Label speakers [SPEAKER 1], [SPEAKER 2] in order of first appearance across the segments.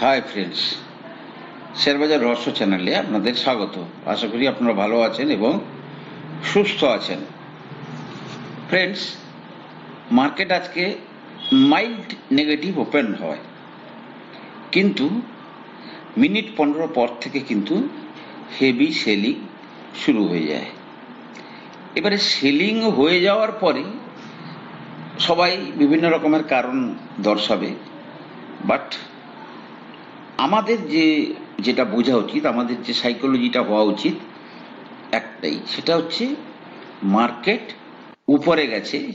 [SPEAKER 1] Hi friends শেয়ারবাজার রহস্য চ্যানেলে আপনাদের স্বাগত। আশা করি আপনারা ভালো আছেন এবং সুস্থ আছেন। ফ্রেন্ডস মার্কেট আজকে মাইল্ড নেগেটিভ ওপেন হয়। কিন্তু মিনিট পনেরো পর থেকে কিন্তু হেভি সেলিং শুরু হয়ে যায়। এবারে সেলিং হয়ে যাওয়ার পরে সবাই বিভিন্ন রকমের কারণ দর্শাবে। বাট আমাদের যে, যেটা বোঝা উচিত, আমাদের যে সাইকোলজিটা হওয়া উচিত, একটাই, সেটা হচ্ছে মার্কেট উপরে গেছে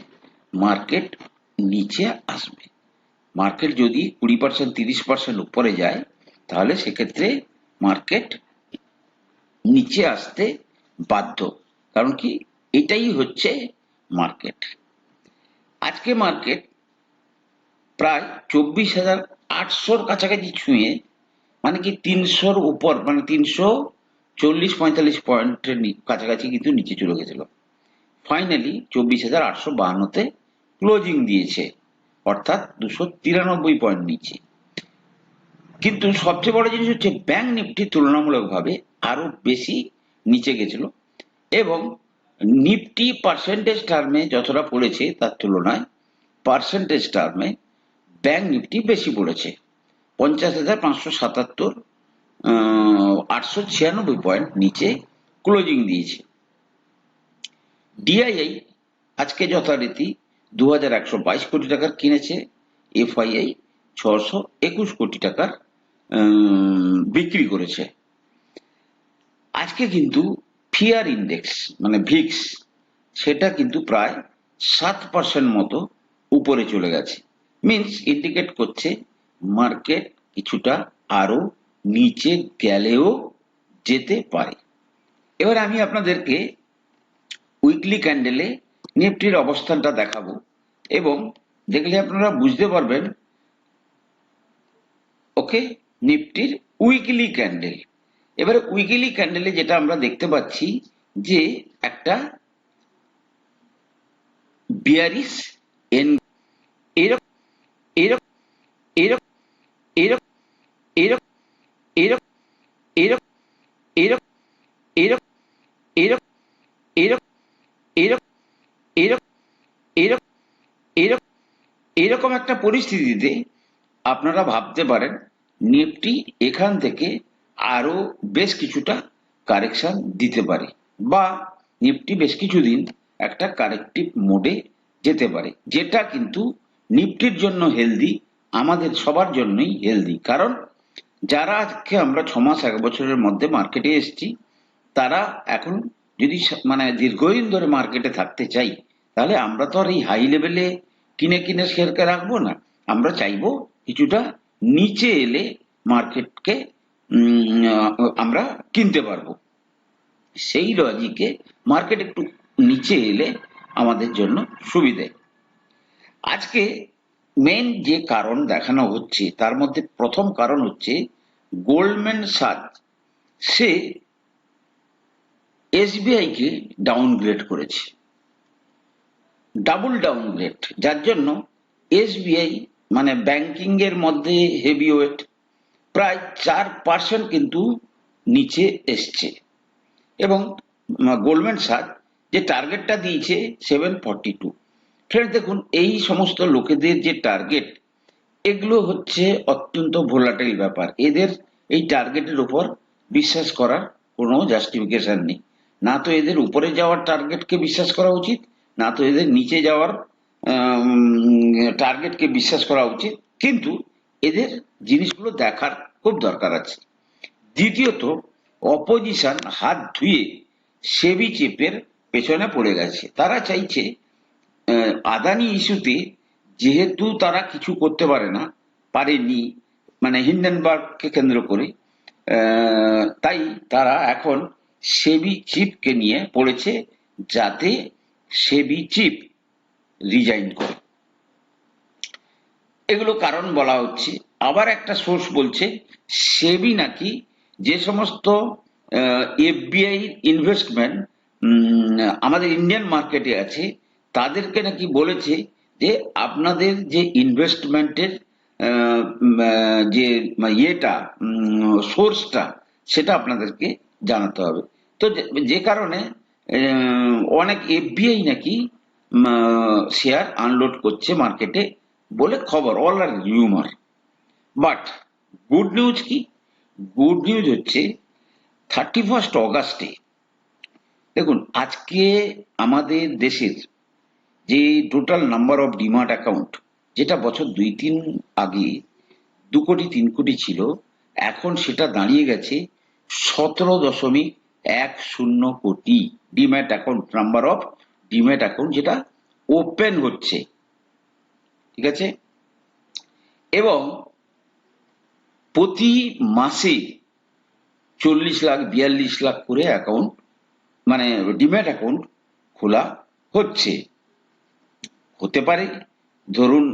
[SPEAKER 1] মার্কেট নিচে আসবে। মার্কেট যদি কুড়ি পার্সেন্ট তিরিশ পার্সেন্ট উপরে যায়, তাহলে সেক্ষেত্রে মার্কেট নিচে আসতে বাধ্য। কারণ কি? এটাই হচ্ছে মার্কেট আজকে মার্কেট প্রায় চব্বিশ হাজার আটশোর কাছাকাছি ছুঁয়ে মানে কি তিনশোর উপর মানে তিনশো চল্লিশ পঁয়তাল্লিশ পয়েন্টের কাছাকাছি কিন্তু নিচে চলে গেছিল। ফাইনালি চব্বিশ হাজার আটশো বাহান্নতে ক্লোজিং দিয়েছে, অর্থাৎ দুশো তিরানব্বই পয়েন্ট নিচে। কিন্তু সবচেয়ে বড় জিনিস হচ্ছে ব্যাংক নিফটি তুলনামূলকভাবে আরও বেশি নিচে গেছিল এবং নিফটি পার্সেন্টেজ টার্মে যতটা পড়েছে তার তুলনায় পার্সেন্টেজ টার্মে ব্যাংক নিফটি বেশি পড়েছে। পঞ্চাশ হাজার পাঁচশো সাতাত্তর আটশো ছিয়ানব্বই পয়েন্ট নিচে ক্লোজিং দিয়েছে। ডিআইআই আজকে যথারীতি দু হাজার একশো বাইশ কোটি টাকার কিনেছে। এফআইআই ছশো একুশ কোটি টাকার বিক্রি করেছে। আজকে কিন্তু ফিয়ার ইন্ডেক্স মানে ভিক্স সেটা কিন্তু প্রায় সাত পার্সেন্ট মতো উপরে চলে গেছে। মিনস ইন্ডিকেট করছে মার্কেট কিছুটা আরও নিচে গেলেও যেতে পারে। এবার আমি আপনাদেরকে উইকলি ক্যান্ডেলে নিফটির অবস্থানটা দেখাবো এবং দেখলে আপনারা বুঝতে পারবেন ওকে নিফটির উইকলি ক্যান্ডেল এবারে উইকলি ক্যান্ডেলে যেটা আমরা দেখতে পাচ্ছি যে একটা বিয়ারিস এন এরকম এরকম একটা পরিস্থিতিতে আপনারা ভাবতে পারেন নিফটি এখান থেকে আরও বেশ কিছুটা কারেকশন দিতে পারে বা নিফটি বেশ কিছুদিন একটা কারেক্টিভ মোডে যেতে পারে যেটা কিন্তু নিফটির জন্য হেলদি আমাদের সবার জন্যই হেলদি কারণ যারা আজকে আমরা ছ মাস, এক বছরের মধ্যে মার্কেটে এসেছি, তারা এখন যদি মানে দীর্ঘদিন ধরে মার্কেটে থাকতে চাই, তাহলে আমরা তো আর এই হাই লেভেলে কিনে কিনে শেয়ারকে রাখব না। আমরা চাইব কিছুটা নিচে এলে মার্কেটকে আমরা কিনতে পারব। সেই লজিকে মার্কেট একটু নিচে এলে আমাদের জন্য সুবিধে। আজকে মেন যে কারণ দেখানো হচ্ছে, তার মধ্যে প্রথম কারণ হচ্ছে গোল্ডম্যান সাজ সে এসবিআই কে ডাউনগ্রেড করেছে। ডাবল ডাউনগ্রেড যার জন্য এসবিআই মানে ব্যাংকিং এর মধ্যে হেভি ওয়েট প্রায় চার পার্সেন্ট কিন্তু নিচে এসছে। এবং গোল্ডম্যান সার যে টার্গেটটা দিয়েছে সেভেন ফর্টি টু ফ্রেন্ড দেখুন, এই সমস্ত লোকেদের যে টার্গেট এগুলো হচ্ছে অত্যন্ত ভোলাটাইল ব্যাপার। এদের এই টার্গেটের উপর বিশ্বাস করার কোনো জাস্টিফিকেশন নেই। না তো এদের উপরে যাওয়ার টার্গেটকে বিশ্বাস করা উচিত, না তো এদের নিচে যাওয়ার টার্গেটকে বিশ্বাস করা উচিত। কিন্তু এদের জিনিসগুলো দেখার খুব দরকার আছে। দ্বিতীয়ত অপোজিশন হাত ধুয়ে সেবি চেপের পেছনে পড়ে গেছে। তারা চাইছে আদানি ইস্যুতে যেহেতু তারা কিছু করতে পারে না, পারেনি মানে হিন্ডেনবার্গকে কেন্দ্র করে তাই তারা এখন সেবি চিফকে নিয়ে পড়েছে যাতে সেবি চিপ রিজাইন করে। এগুলো কারণ বলা হচ্ছে। আবার একটা সোর্স বলছে, সেবি নাকি যে সমস্ত এফবিআই ইনভেস্টমেন্ট আমাদের ইন্ডিয়ান মার্কেটে আছে তাদেরকে নাকি বলেছে যে আপনাদের যে ইনভেস্টমেন্টের যে ইয়েটা সোর্সটা সেটা আপনাদেরকে জানাতে হবে। তো যে কারণে অনেক এফবিআই নাকি শেয়ার আনলোড করছে মার্কেটে বলে খবর all are rumour but good news কি? গুড নিউজ হচ্ছে থার্টি ফার্স্ট অগাস্টে দেখুন, আজকে আমাদের দেশের যে total number of demat account যেটা বছর দুই তিন আগে দু কোটি তিন কোটি ছিল, এখন সেটা দাঁড়িয়ে গেছে সতেরো দশমিক এক শূন্য কোটি demat account number of demat account যেটা ওপেন হচ্ছে। ঠিক আছে? এবং প্রতি মাসে চল্লিশ লাখ, বিয়াল্লিশ লাখ করে অ্যাকাউন্ট মানে ডিম্যাট অ্যাকাউন্ট খোলা হচ্ছে। হতে পারে। ধরুন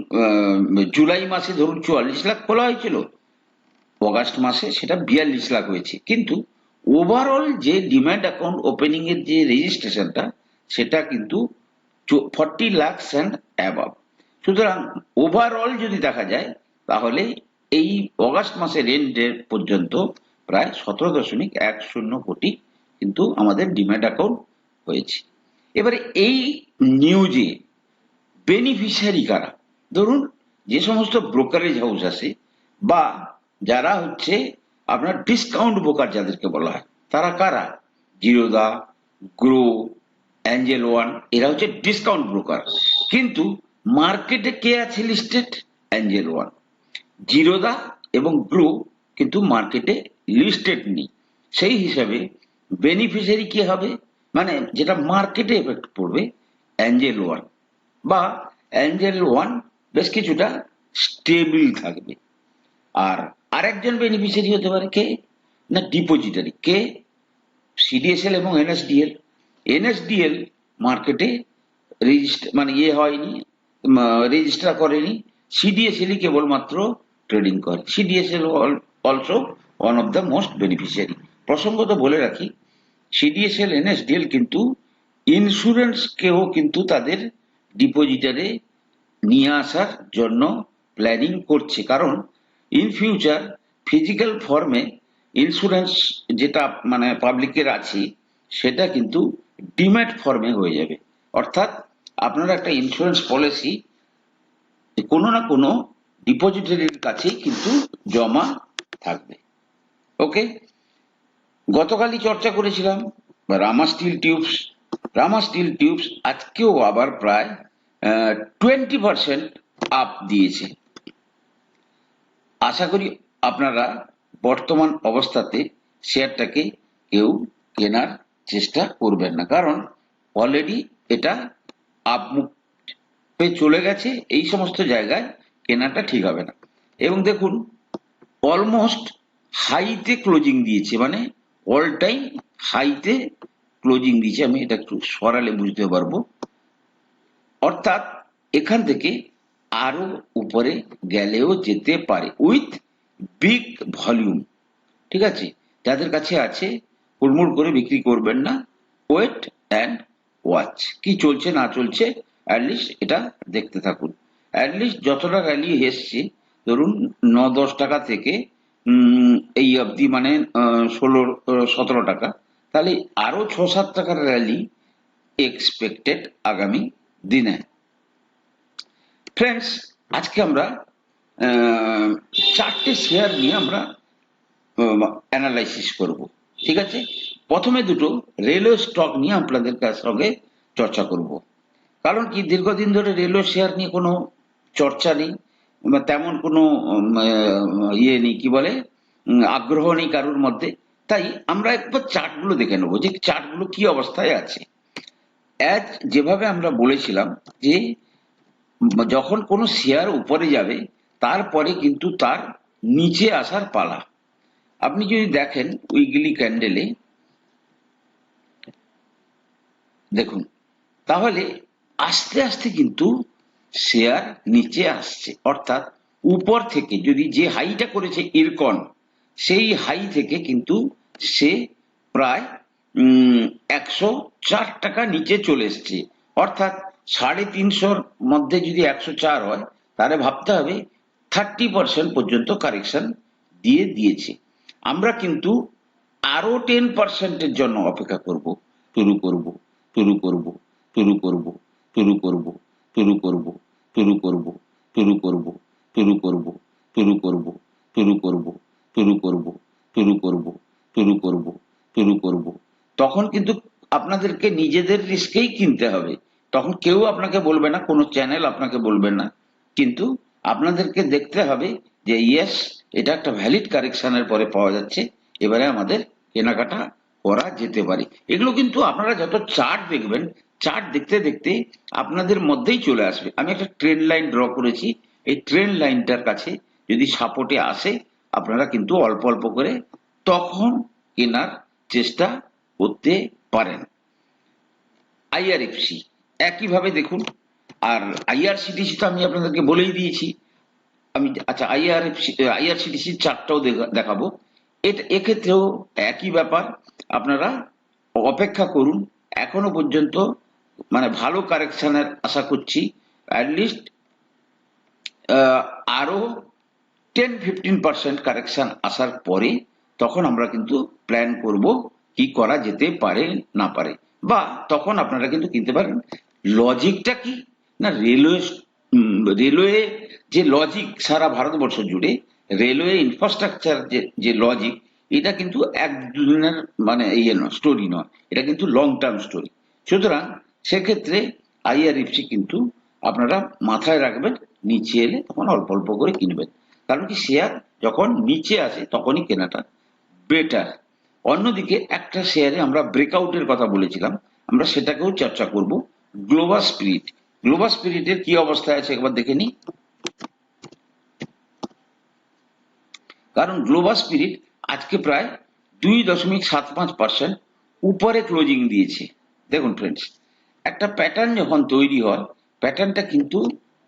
[SPEAKER 1] জুলাই মাসে ধরুন চুয়াল্লিশ লাখ খোলা হয়েছিল। অগাস্ট মাসে সেটা বিয়াল্লিশ লাখ হয়েছে। কিন্তু ওভারঅল যে ডিম্যাট অ্যাকাউন্ট ওপেনিং এর যে রেজিস্ট্রেশনটা সেটা কিন্তু ফর্টি লাখস অ্যান্ড অ্যাবাভ সুতরাং ওভারঅল যদি দেখা যায়, তাহলে এই অগাস্ট মাসের এন্ড পর্যন্ত প্রায় সতেরো দশমিক এক শূন্য কোটি কিন্তু আমাদের ডিম্যাট অ্যাকাউন্ট হয়েছে। এবারে এই নিউজে বেনিফিশিয়ারি কারা? ধরুন, যে সমস্ত ব্রোকারেজ হাউস আছে, বা যারা হচ্ছে আপনার ডিসকাউন্ট ব্রোকার যাদেরকে বলা হয়, তারা কারা? জিরোদা গ্রো অ্যাঞ্জেল ওয়ান এরা হচ্ছে ডিসকাউন্ট ব্রোকার কিন্তু মার্কেটে কে আছে লিস্টেড অ্যাঞ্জেল ওয়ান জিরোদা এবং গ্রো কিন্তু মার্কেটে লিস্টেড নেই। সেই হিসাবে বেনিফিশিয়ারি কি হবে? মানে যেটা মার্কেটে এফেক্ট পড়বে অ্যাঞ্জেল ওয়ান বা অ্যাঞ্জেল ওয়ান বেশ কিছুটা স্টেবিল থাকবে। আর আরেকজন বেনিফিশিয়ারি হতে পারে কে? না ডিপোজিটারি কে? সিডিএসএল এবং এনএসডিএল এনএসডিএল মার্কেটে রেজিস্টার মানে ইয়ে হয়নি রেজিস্টার করেনি। সিডিএসএলই কেবলমাত্র ট্রেডিং করে। CDSL also one of the most beneficiary প্রসঙ্গত বলে রাখি সিডিএসএল এনএসডিএল কিন্তু ইন্স্যুরেন্স ইন্স্যুরেন্সকেও কিন্তু তাদের ডিপোজিটারে নিয়ে আসার জন্য প্ল্যানিং করছে। কারণ ইন ফিউচার ফিজিক্যাল ফর্মে ইন্স্যুরেন্স যেটা মানে পাবলিকের আছে, সেটা কিন্তু ডিম্যাট ফর্মে হয়ে যাবে। অর্থাৎ আপনার একটা ইন্স্যুরেন্স পলিসি কোনো না কোনো ডিপোজিটারির কাছেই কিন্তু জমা থাকবে। ওকে গতকালই চর্চা করেছিলাম Rama steel tubes Rama steel tubes আজকেও আবার প্রায় টোয়েন্টি পার্সেন্ট আপ দিয়েছে। আশা করি আপনারা বর্তমান অবস্থাতে শেয়ারটাকে কেউ কেনার চেষ্টা করবেন না। কারণ অলরেডি এটা আপমুখে চলে গেছে, এই সমস্ত জায়গায় কেনাটা ঠিক হবে না। এবং দেখুন অলমোস্ট হাইতে ক্লোজিং দিয়েছে মানে অল টাইম হাইতে ক্লোজিং দিয়েছে, আমি এটা একটু সরালে বুঝতে পারব। অর্থাৎ এখান থেকে আরও উপরে গেলেও যেতে পারে উইথ বিগ ভলিউম ঠিক আছে? যাদের কাছে আছে, হুড়মুড় করে বিক্রি করবেন না। ওয়েট অ্যান্ড ওয়াচ কি চলছে, না চলছে অ্যাটলিস্ট এটা দেখতে থাকুন। অ্যাটলিস্ট যতটা র্যালি এসছে, ধরুন ন দশ টাকা থেকে এই অবধি মানে ষোলো, সতেরো টাকা। তাহলে আরও ছ সাত টাকার র্যালি এক্সপেক্টেড আগামী দিনে। ফ্রেন্ডস আজকে আমরা চারটে শেয়ার নিয়ে আমরা অ্যানালাইসিস করব। ঠিক আছে? প্রথমে দুটো রেলওয়ে স্টক নিয়ে আপনাদের কাছ সঙ্গে চর্চা করব। কারণ কি, দীর্ঘদিন ধরে রেলওয়ে শেয়ার নিয়ে কোনো চর্চা নেই তেমন কোনো ইয়ে নেই, কি বলে? আগ্রহ নেই কারোর মধ্যে। তাই আমরা একবার চার্টগুলো দেখে নেব যে চার্টগুলো কি অবস্থায় আছে। যেভাবে আমরা বলেছিলাম যে, যখন কোনো শেয়ার উপরে যাবে, তারপরে কিন্তু তার নিচে আসার পালা। আপনি যদি দেখেন উইগলি ক্যান্ডেলে, দেখুন, তাহলে আস্তে আস্তে কিন্তু শেয়ার নিচে আসছে। অর্থাৎ উপর থেকে যদি যে হাইটা করেছে ইরকন সেই হাই থেকে কিন্তু সে প্রায় একশো চার টাকা নিচে চলে এসছে অর্থাৎ সাড়ে তিনশোর মধ্যে যদি একশো চার হয় তাহলে ভাবতে হবে থার্টি পার্সেন্ট পর্যন্ত কারেকশন দিয়ে দিয়েছে আমরা কিন্তু আরও টেন পার্সেন্টের জন্য অপেক্ষা করব শুরু করব শুরু করব শুরু করব শুরু করব শুরু করব শুরু করব শুরু করব শুরু করব শুরু করব শুরু করব শুরু করব শুরু করব শুরু করব শুরু করব। তখন কিন্তু আপনাদেরকে নিজেদের রিস্কেই কিনতে হবে। তখন কেউ আপনাকে বলবে না, কোনো চ্যানেল আপনাকে বলবে না। কিন্তু আপনাদেরকে দেখতে হবে যে ইয়েস এটা একটা ভ্যালিড কারেকশনের পরে পাওয়া যাচ্ছে। এবারে আমাদের কেনাকাটা করা যেতে পারে। এগুলো কিন্তু আপনারা যত চার্ট দেখবেন চার্ট দেখতে দেখতে আপনাদের মধ্যেই চলে আসবে। আমি একটা ট্রেন লাইন ড্র করেছি। এই ট্রেন লাইনটার কাছে যদি সাপোর্টে আসে আপনারা কিন্তু অল্প অল্প করে তখন কেনার চেষ্টা করতে পারেন। আইআরএফসি, একইভাবে দেখুন। আর আইআরসিটিসি তো আমি আপনাদেরকে বলেই দিয়েছি। আমি আচ্ছা আইআরএফসি, আইআরসিটিসি চারটাও দেখা- দেখাবো। এটা, এক্ষেত্রেও একই ব্যাপার। আপনারা অপেক্ষা করুন। এখনও পর্যন্ত মানে ভালো কারেকশনের আশা করছি। অ্যাটলিস্ট আরও টেন ফিফটিন পার্সেন্ট কারেকশন আসার পরে তখন আমরা কিন্তু প্ল্যান করব কি করা যেতে পারে, না পারে। বা তখন আপনারা কিন্তু কিনতে পারেন লজিকটা কি? না রেলওয়ে রেলওয়ে যে লজিক সারা ভারতবর্ষ জুড়ে রেলওয়ে ইনফ্রাস্ট্রাকচার যে যে লজিক এটা কিন্তু এক দুদিনের মানে ইয়ে নয় স্টোরি নয়। এটা কিন্তু লং টার্ম স্টোরি সুতরাং সেক্ষেত্রে আইআরএফসি কিন্তু আপনারা মাথায় রাখবেন, নিচে এলে তখন অল্প অল্প করে কিনবেন। কারণ কি শেয়ার যখন নিচে আসে, তখনই কেনাটা বেটার অন্যদিকে একটা শেয়ারে আমরা ব্রেকআউটের কথা বলেছিলাম, আমরা সেটাকেও চর্চা করব গ্লোবাল স্পিরিট গ্লোবাল স্পিরিটের কি অবস্থায় আছে একবার দেখে নিই। কারণ গ্লোবাল স্পিরিট আজকে প্রায় দুই দশমিক সাত পাঁচ পার্সেন্ট উপরে ক্লোজিং দিয়েছে। দেখুন ফ্রেন্ডস একটা প্যাটার্ন যখন তৈরি হয় প্যাটার্নটা কিন্তু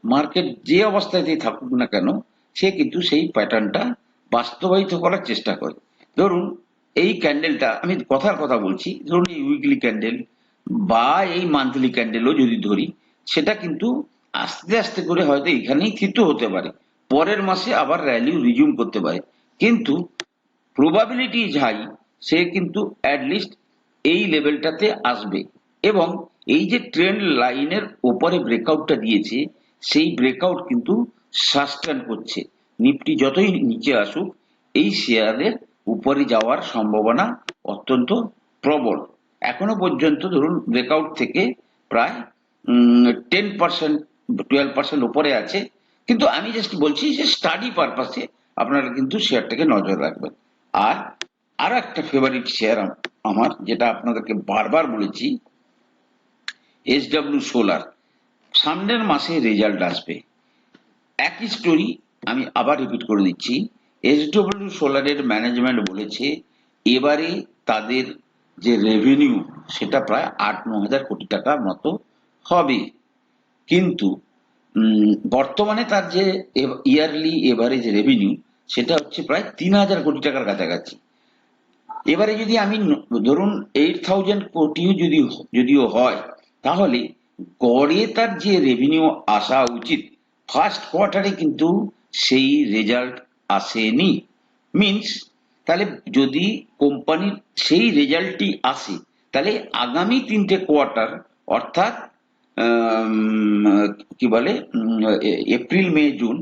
[SPEAKER 1] মার্কেট যে অবস্থাতেই থাকুক না কেন সে কিন্তু সেই প্যাটার্নটা বাস্তবায়িত করার চেষ্টা করে। ধরুন, এই ক্যান্ডেলটা আমি কথার কথা বলছি, ধরুন এই উইকলি ক্যান্ডেল বা এই মান্থলি ক্যান্ডেলও যদি ধরি, সেটা কিন্তু আস্তে আস্তে করে হয়তো এখানেই থিত হতে পারে। পরের মাসে আবার র্যালি রিজিউম করতে পারে। কিন্তু প্রবাবিলিটি হাই সে কিন্তু অ্যাটলিস্ট এই লেভেলটাতে আসবে। এবং এই যে ট্রেন্ড লাইনের ওপরে ব্রেকআউটটা দিয়েছে, সেই ব্রেকআউট কিন্তু সাস্টেন করছে। নিফটি যতই নিচে আসুক, এই শেয়ারের উপরে যাওয়ার সম্ভাবনা অত্যন্ত প্রবল। এখনও পর্যন্ত ধরুন ব্রেকআউট থেকে প্রায় টেন পার্সেন্ট টুয়েলভ পার্সেন্ট উপরে আছে। কিন্তু আমি জাস্ট বলছি যে স্টাডি পারপাসে আপনারা কিন্তু শেয়ারটাকে নজর রাখবেন। আর আর একটা ফেভারিট শেয়ার আমার, যেটা আপনাদেরকে বারবার বলেছি এসডব্লিউ সোলার সামনের মাসে রেজাল্ট আসবে। একই স্টোরি আমি আবার রিপিট করে দিচ্ছি এসডব্লিউ সোলারের ম্যানেজমেন্ট বলেছে, এবারে তাদের যে রেভিনিউ সেটা প্রায় আট ন হাজার কোটি টাকার মতো হবে। কিন্তু বর্তমানে তার যে ইয়ারলি এভারেজ রেভিনিউ সেটা হচ্ছে প্রায় তিন হাজার কোটি টাকার কাছাকাছি। এবারে যদি আমি ধরুন এইট থাউজেন্ড কোটিও যদি যদিও হয়, তাহলে গড়ে তার যে রেভিনিউ আসা উচিত ফার্স্ট কোয়ার্টারে কিন্তু সেই রেজাল্ট আসেনি। মিন্স তাহলে যদি কোম্পানির সেই রেজাল্টটি আসে, তাহলে আগামী তিনটে কোয়ার্টার অর্থাৎ কি বলে এপ্রিল মে জুন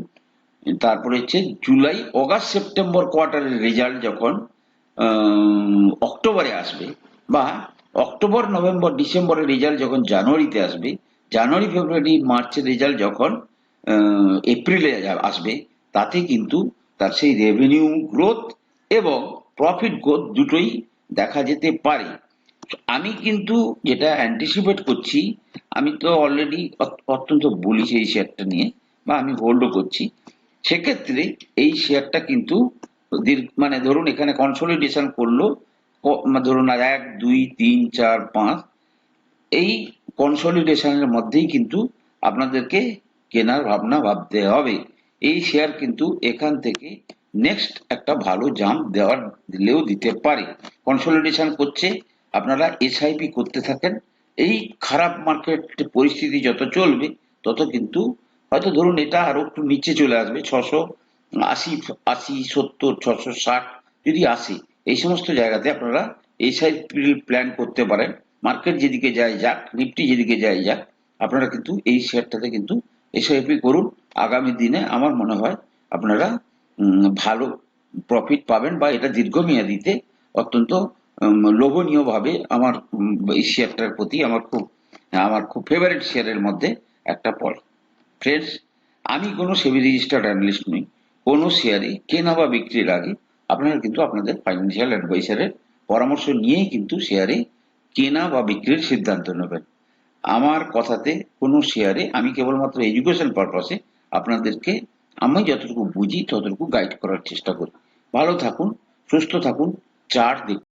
[SPEAKER 1] তারপরে হচ্ছে জুলাই অগাস্ট সেপ্টেম্বর কোয়ার্টারের রেজাল্ট যখন অক্টোবরে আসবে, বা অক্টোবর নভেম্বর ডিসেম্বরের রেজাল্ট যখন জানুয়ারিতে আসবে জানুয়ারি ফেব্রুয়ারি মার্চের রেজাল্ট যখন এপ্রিলে আসবে, তাতে কিন্তু তার সেই রেভিনিউ গ্রোথ এবং প্রফিট গ্রোথ দুটোই দেখা যেতে পারে। আমি কিন্তু যেটা অ্যান্টিসিপেট করছি, আমি তো অলরেডি অত্যন্ত বলিছি এই শেয়ারটা নিয়ে, বা আমি হোল্ডও করছি। সেক্ষেত্রে এই শেয়ারটা কিন্তু মানে ধরুন এখানে কনসলিডেশন করল ধরুন এক, দুই, তিন, চার, পাঁচ, এই কনসলিডেশনের মধ্যেই কিন্তু আপনাদেরকে কেনার ভাবনা ভাবতে হবে। এই শেয়ার কিন্তু এখান থেকে নেক্সট একটা ভালো জাম্প দেওয়ার দিলেও দিতে পারে। কনসলিডেশন করছে, আপনারা এসআইপি করতে থাকেন। এই খারাপ মার্কেট পরিস্থিতি যত চলবে, তত কিন্তু হয়তো ধরুন এটা আরও একটু নিচে চলে আসবে, ছশো আশি আশি, সত্তর, ছশো ষাট যদি আসে, এই সমস্ত জায়গাতে আপনারা এসআইপি প্ল্যান করতে পারেন। মার্কেট যেদিকে যায় যাক নিফটি যেদিকে যায় যাক, আপনারা কিন্তু এই শেয়ারটাতে কিন্তু এসআইপি করুন। আগামী দিনে আমার মনে হয় আপনারা ভালো প্রফিট পাবেন বা এটা দীর্ঘমেয়াদীতে অত্যন্ত লোভনীয় ভাবে আমার এই শেয়ারটার প্রতি আমার খুব আমার খুব ফেভারিট শেয়ারের মধ্যে একটা পড়ে। ফ্রেন্ডস আমি কোনো সেবি রেজিস্টার্ড অ্যানালিস্ট নই। কোনো শেয়ারে কেনা বা বিক্রির আগে আপনারা কিন্তু আপনাদের ফাইন্যান্সিয়াল অ্যাডভাইসারের পরামর্শ নিয়েই কিন্তু শেয়ারে কেনা বা বিক্রির সিদ্ধান্ত নেবেন। আমার কথাতে কোনো শেয়ারে আমি কেবলমাত্র এডুকেশন পারপাসে আপনাদেরকে আমি যতটুকু বুঝি ততটুকু গাইড করার চেষ্টা করি। ভালো থাকুন, সুস্থ থাকুন চার দেখুন